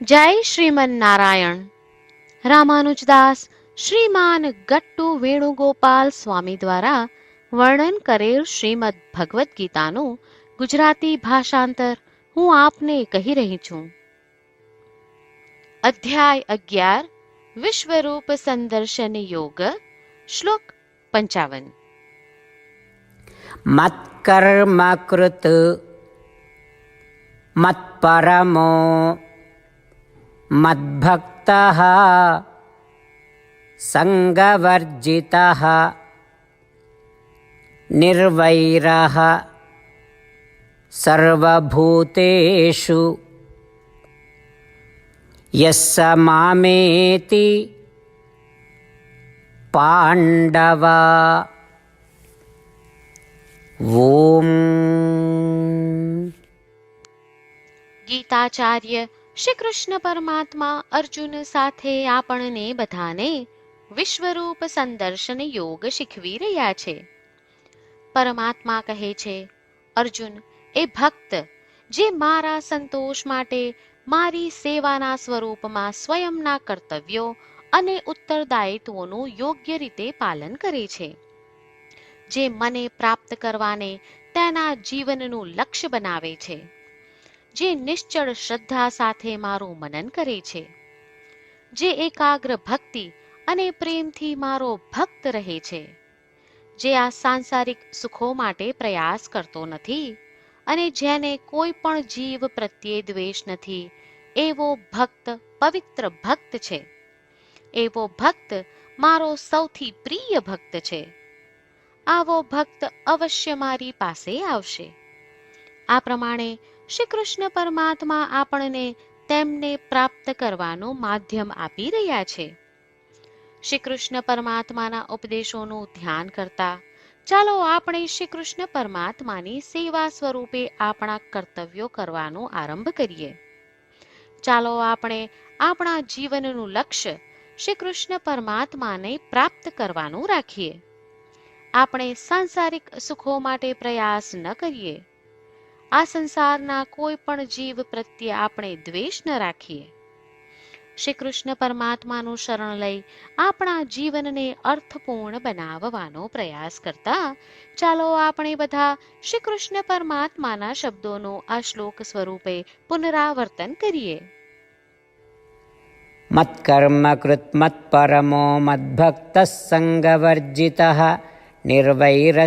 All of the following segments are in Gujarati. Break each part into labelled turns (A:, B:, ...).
A: જય શ્રીમન નારાયણ રામાનુજદાસ શ્રીમાન ગટ્ટુ વેણુગોપાલ સ્વામી દ્વારા વર્ણન કરેલ શ્રીમદ ભગવદ્ ગીતાનું ગુજરાતી ભાષાંતર હું આપને કહી રહી છું. અધ્યાય અગિયાર, વિશ્વરૂપ સંદર્શન યોગ, શ્લોક પંચાવન.
B: મત્કર્મકૃત, મત્પરમો मद्भक्तः सङ्गवर्जितः निर्वैरः सर्वभूतेषु। यः स मामेति पाण्डवां।
A: गीताचार्य શ્રી કૃષ્ણ પરમાત્મા અર્જુન સાથે આપણને બધાને વિશ્વરૂપ સંદર્શન યોગ શીખવી રહ્યા છે. પરમાત્મા કહે છે, અર્જુન, એ ભક્ત જે મારા સંતોષ માટે મારી સેવાના સ્વરૂપમાં સ્વયંના કર્તવ્યો અને ઉત્તરદાયિત્વોનું યોગ્ય રીતે પાલન કરે છે. જે મને પ્રાપ્ત કરવાને તેના જીવનનું લક્ષ્ય બનાવે છે. જે નિશ્ચળ શ્રદ્ધા સાથે મારું મનન કરે છે. જે એકાગ્ર ભક્તિ અને પ્રેમથી મારો ભક્ત રહે છે. જે આ સાંસારિક સુખો માટે પ્રયાસ કરતો નથી અને જેને કોઈ પણ જીવ પ્રત્યે દ્વેષ નથી, એવો ભક્ત પવિત્ર ભક્ત છે. એવો ભક્ત મારો સૌથી પ્રિય ભક્ત છે. આવો ભક્ત અવશ્ય મારી પાસે આવશે. આ પ્રમાણે શ્રી કૃષ્ણ પરમાત્મા આપણને તેમને પ્રાપ્ત કરવાનું માધ્યમ આપી રહ્યા છે. શ્રી કૃષ્ણ પરમાત્માના ઉપદેશોનું ધ્યાન કરતા, ચાલો આપણે શ્રી કૃષ્ણ પરમાત્માની સેવા સ્વરૂપે આપણા કર્તવ્યો કરવાનો આરંભ કરીએ. ચાલો આપણે આપણા જીવનનું લક્ષ્ય શ્રી કૃષ્ણ પરમાત્માને પ્રાપ્ત કરવાનું રાખીએ. આપણે સાંસારિક સુખો માટે પ્રયાસ ન કરીએ. આ સંસારના કોઈ પણ જીવ પ્રત્યે આપણે દ્વેષ ન રાખીએ. શ્રી કૃષ્ણ પરમાત્માનું શરણ લઈ આપણા જીવનને અર્થપૂર્ણ બનાવવાનો પ્રયાસ કરતા, ચાલો આપણે બધા શ્રી કૃષ્ણ પરમાત્માના શબ્દોનું આ શ્લોક સ્વરૂપે પુનરાવર્તન કરીએ.
B: મત્કર્મકૃત મત્પરમો મદ્ભક્તः સંગવર્જિતः, નિર્વૈરः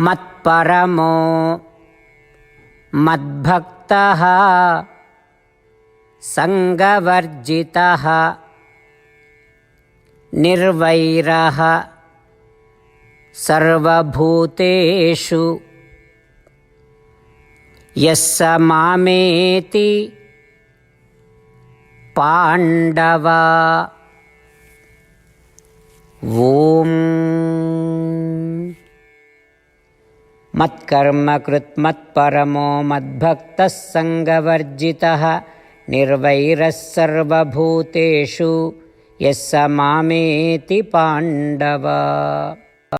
B: मत्परमो। मद्भक्तः। सङ्गवर्जितः। निर्वैरः। सर्वभूतेषु। यः स मामेति। पाण्डवा। ॐ। मत्कर्मकृत्मत्परमो मद्भक्तः सङ्गवर्जितः निर्वैरः सर्वभूतेषु यः स मामेति पाण्डव